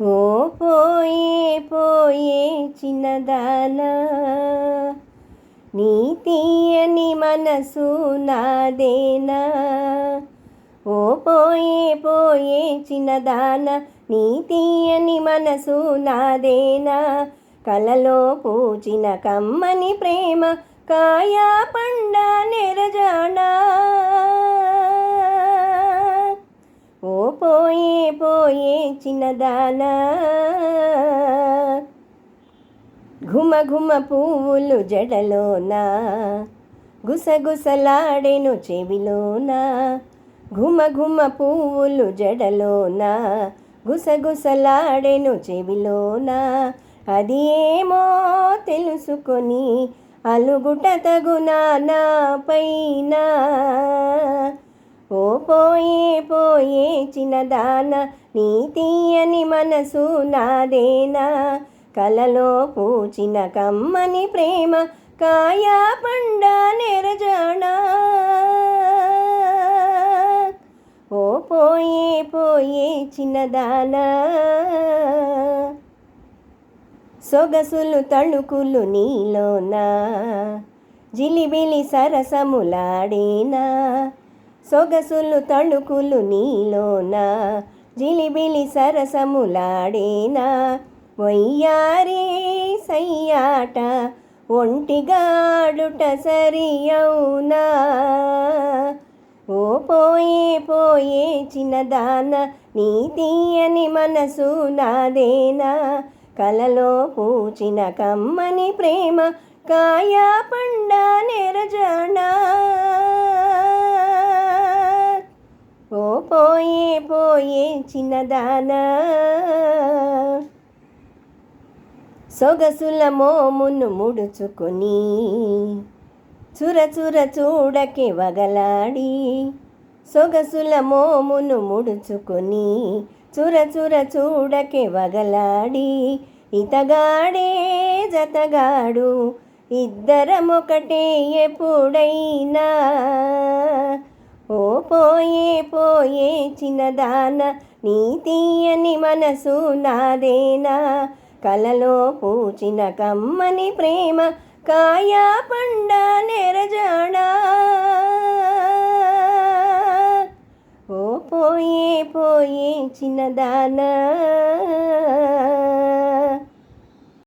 ఓ పోయే పోయే చిన్నదానా నీ తీయని మనసు నాదేనా? ఓ పోయే పోయే చిన్నదాన నీ తీయని మనసు నాదేనా? కలలో పూచిన కమ్మని ప్రేమ కాయా పండ నెరజానా ఓ పోయే పోయే చిన్నదానా. ఘుమ ఘుమ పువ్వులు జడలోనా. గుసగుసలాడెను చెవిలోనా. ఘుమ ఘుమ పువ్వులు జడలోనా. గుసగుసలాడెను చెవిలోనా. అది ఏమో తెలుసుకొని అలుగుట తగునా నా పైన. ఓ పోయే పోయే చిన్నదాన నీ తీయని మనసు నాదేనా? కలలో పూచిన కమ్మని ప్రేమ కాయా పండ నెరజానా? ఓ పోయే పోయే చిన్నదాన సొగసులు తళుకులు నీలోనా? జిలిబిలి సరసములాడేనా? సొగసులు తళుకులు నీలోన జిలిబిలి సరసములాడేనా? వయ్యారే సయ్యాట ఒంటిగాడుట సరి అవునా? ఓ పోయే పోయే చిన్నదాన నీ తీయని మనసు నాదేనా? కలలో పూచిన కమ్మని ప్రేమ కాయా పండ నెరజానా? పోయే పోయే చిన్నదానా. సొగసుల మోమును ముడుచుకొని చుర చుర చూడకే వగలాడి సొగసుల మోమును ముడుచుకొని చుర చుర చూడకే వగలాడి ఇతగాడే జతగాడు ఇద్దరమొకటే ఎప్పుడైనా. ఓ పోయే పోయే చిన్నదాన నీ తీయని మనసు నాదేనా? కలలో పూచిన కమ్మని ప్రేమ కాయా పండ నెరజాడా? ఓ పోయే పోయే చిన్నదానా